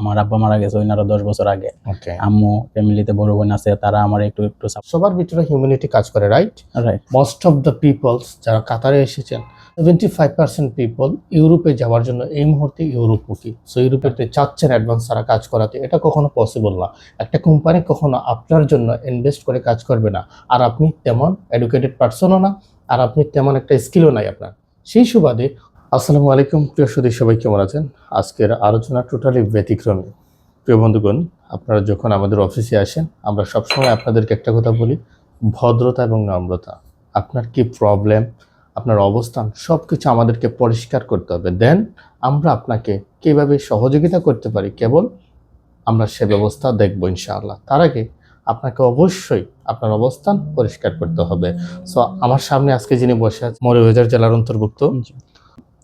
আমার আব্বা মারা গেছে ওইনারা দশ বছর আগে। আম্মু ফ্যামিলিতে বড় বোন আছে তারা আমার একটু একটু সবার ভিতরে হিউম্যানিটি কাজ করে right right most of the peoples যারা কাতারে এসেছেন সেভেন্টি ফাইভ পার্সেন্ট পিপল ইউরোপে যাওয়ার জন্য এই মুহূর্তে ইউরোপমুখী। সো ইউরোপে আপনি চাচ্ছেন অ্যাডভান্স ছাড়া কাজ করাতে। এটা কখনো পসিবল না। একটা কোম্পানি কখনো আপনার জন্য ইনভেস্ট করে কাজ করবে না। আর আপনি তেমন এডুকেটেড পার্সনও না আর আপনি তেমন একটা স্কিলও নাই আপনার। সেই সুবাদে আসসালামু আলাইকুম, প্রিয় সুদী, সবাই কেমন আছেন? আজকের আলোচনা টোটালি ব্যতিক্রমী। প্রিয় বন্ধুগণ, আপনারা যখন আমাদের অফিসে আসেন, আমরা সবসময় আপনাদেরকে একটা কথা বলি, ভদ্রতা এবং নম্রতা। আপনার কি প্রবলেম আপনার অবস্থান সব কিছু আমাদেরকে পরিষ্কার করতে হবে। দেন আমরা আপনাকে কীভাবে সহযোগিতা করতে পারি? কেবল আমরা সে ব্যবস্থা দেখব ইনশাআল্লাহ। তার আগে আপনাকে অবশ্যই আপনার অবস্থান পরিষ্কার করতে হবে। সো আমার সামনে আজকে যিনি বসে আছেন, মৌলভীবাজার জেলার অন্তর্ভুক্ত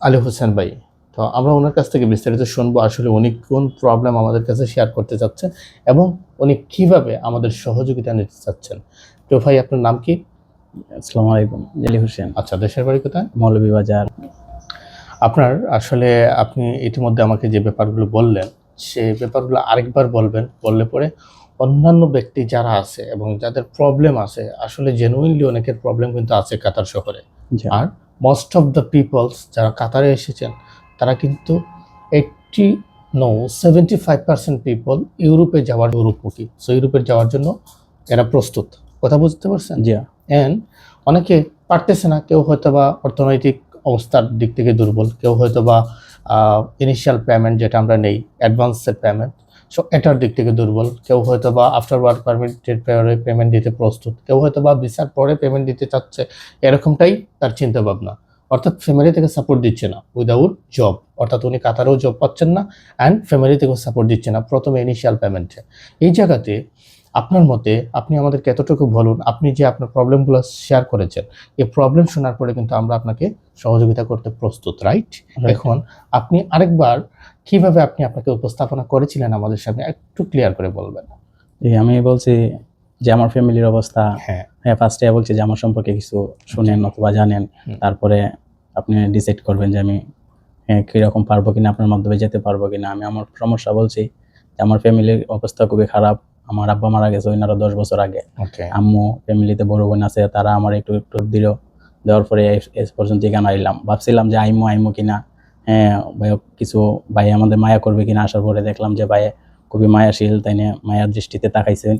আলী হোসেন ভাই তো আমরা ওনার কাছ থেকে বিস্তারিত শুনব আসলে উনি কোন প্রবলেম আমাদের কাছে শেয়ার করতে চাচ্ছেন এবং উনি কীভাবে আমাদের সহযোগিতা নিতে চাচ্ছেন। তো ভাই আপনার নাম কি? আসসালামু আলাইকুম জালি হোসেন। আচ্ছা দেশের বাড়ি কোথায়? মৌলভীবাজার আপনার আসলে আপনি ইতিমধ্যে আমাকে যে ব্যাপারগুলো বললেন সে ব্যাপারগুলো আরেকবার বলবেন বললে পরে অন্যান্য ব্যক্তি যারা আছে এবং যাদের প্রবলেম আছে আসলে জেনুইনলি অনেকের প্রবলেম কিন্তু আছে কাতার শহরে। আর মোস্ট অফ দ্য পিপলস যারা কাতারে এসেছেন তারা কিন্তু eighty no seventy five percent people ইউরোপে যাওয়ার ইউরোপমুখী সো ইউরোপে যাওয়ার জন্য এরা প্রস্তুত। কথা বুঝতে পারছেন? জি। অ্যান্ড অনেকে পারতেছে না কেউ হয়তো বা অর্থনৈতিক অবস্থার দিক থেকে দুর্বল কেউ হয়তো বা ইনিশিয়াল পেমেন্ট যেটা আমরা নেই অ্যাডভান্সের পেমেন্ট সো এটার দিক থেকে দুর্বল। কেউ হয়তো বা আফটার ওয়ার্ক পারমিটের পরে পেমেন্ট দিতে প্রস্তুত। কেউ হয়তো বা ভিসার পরে পেমেন্ট দিতে চাচ্ছে, এরকমটাই তার চিন্তা ভাবনা অর্থাৎ ফ্যামিলি থেকে সাপোর্ট দিচ্ছে না উইদাউট জব অর্থাৎ উনি কাতারেও জব পাচ্ছেন না অ্যান্ড ফ্যামিলি থেকেও সাপোর্ট দিচ্ছে না, প্রথমে ইনিশিয়াল পেমেন্টে এই জায়গাতে আপনার মতে আপনি আমাদেরকে এতটুকু বলুন আপনি যে আপনার প্রবলেমগুলো শেয়ার করেছেন এই প্রবলেম শোনার পরে কিন্তু আমরা আপনাকে সহযোগিতা করতে প্রস্তুত রাইট এখন আপনি আরেকবার কীভাবে আপনি আপনাকে উপস্থাপনা করেছিলেন আমাদের সামনে একটু ক্লিয়ার করে বলবেন। আমি বলছি যে আমার ফ্যামিলির অবস্থা হ্যাঁ। হ্যাঁ ফার্স্টে বলছি যে আমার সম্পর্কে কিছু শুনেন অথবা জানেন তারপরে আপনি ডিসাইড করবেন যে আমি হ্যাঁ কীরকম পারব কিনা আপনার মাধ্যমে যেতে পারব কিনা। আমি আমার সমস্যা বলছি যে আমার ফ্যামিলির অবস্থা খুবই খারাপ। আমার আব্বা মারা গেছে ওইনারা দশ বছর আগে। ওকে আম্মু ফ্যামিলিতে বড় বোন আছে তারা আমার একটু একটু দিল। দেওয়ার পরে এ- এ পর্যন্ত এখানে আইলাম। ভাবছিলাম যে আইমো আইমো কিনা। হ্যাঁ ভাই কিছু ভাই আমাদের মায়া করবে কিনা আসার পরে দেখলাম যে ভাই খুবই মায়াশীল তাই নিয়ে মায়ার দৃষ্টিতে তাকাইছেন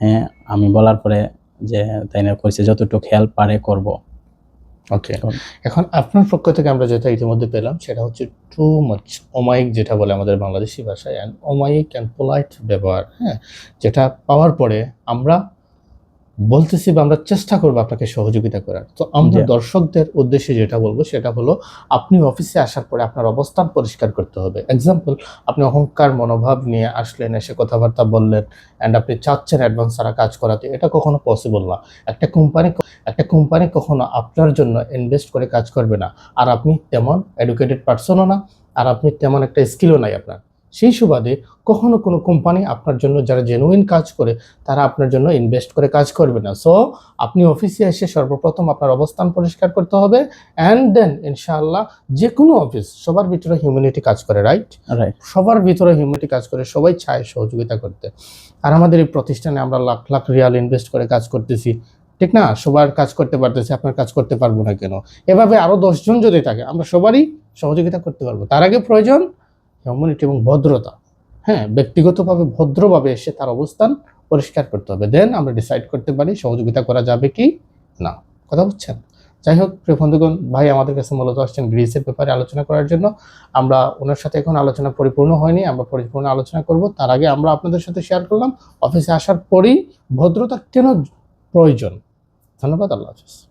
হ্যাঁ আমি বলার পরে যে তাই নিয়ে কইছে যতটুকু হেল্প পারে করব। ওকে এখন- আপনার পক্ষ থেকে আমরা যেটা ইতিমধ্যে পেলাম, সেটা হচ্ছে টু মাচ অমায়িক যেটা বলে আমাদের বাংলাদেশি ভাষায় অ্যান্ড অমায়িক অ্যান্ড পোলাইট ব্যবহার হ্যাঁ যেটা পাওয়ার পরে আমরা বলতেছি বা আমরা চেষ্টা করব আপনাকে সহযোগিতা করার। তো আমরা জি। দর্শকদের উদ্দেশ্যে যেটা বলব সেটা হলো আপনি অফিসে আসার পরে আপনার অবস্থান পরিষ্কার করতে হবে। এক্সাম্পল আপনি অহংকার মনোভাব নিয়ে আসলেন এসে কথাবার্তা বললেন অ্যান্ড আপনি চাচ্ছেন অ্যাডভান্স ছাড়া কাজ করাতে। এটা কখনো পসিবল না। একটা কোম্পানি একটা কোম্পানি কখনো আপনার জন্য ইনভেস্ট করে কাজ করবে না। আর আপনি তেমন এডুকেটেড পার্সনও না। আর আপনি তেমন একটা স্কিলও নাই আপনার। সেই সুবাদে কখনো কোনো কোম্পানি আপনার জন্য যারা জেনুইন কাজ করে তারা আপনার জন্য ইনভেস্ট করে কাজ করবে না। সো আপনি অফিসে এসে সর্বপ্রথম আপনার অবস্থান পরিষ্কার করতে হবে অ্যান্ড দেন ইনশাআল্লাহ যে কোনো অফিস সবার ভিতরে হিউম্যানিটি কাজ করে রাইট রাইট সবার ভিতরে হিউম্যানিটি কাজ করে সবাই চায় সহযোগিতা করতে। আর আমাদের এই প্রতিষ্ঠানে আমরা লাখ লাখ রিয়াল ইনভেস্ট করে কাজ করতেছি। ঠিক না? সবার কাজ করতে পারতেছি আপনার কাজ করতে পারব না কেন? এভাবে আরও দশজন যদি থাকে আমরা সবারই সহযোগিতা করতে পারব। তার আগে প্রয়োজন হিউম্যানিটি এবং ভদ্রতা। হ্যাঁ ব্যক্তিগতভাবে ভদ্রভাবে এসে তার অবস্থান পরিষ্কার করতে হবে। দেন আমরা ডিসাইড করতে পারি সহযোগিতা করা যাবে কি না। কথা বুঝছেন যাই হোক, প্রিয় বন্ধুগণ, ভাই আমাদের কাছে মূলত আসছেন গ্রিসের ব্যাপারে আলোচনা করার জন্য। আমরা ওনার সাথে এখন আলোচনা পরিপূর্ণ হয়নি, আমরা পরিপূর্ণ আলোচনা করব। তার আগে আমরা আপনাদের সাথে শেয়ার করলাম। অফিসে আসার পরেই ভদ্রতা কেন প্রয়োজন? ধন্যবাদ, আল্লাহ হাফিজ।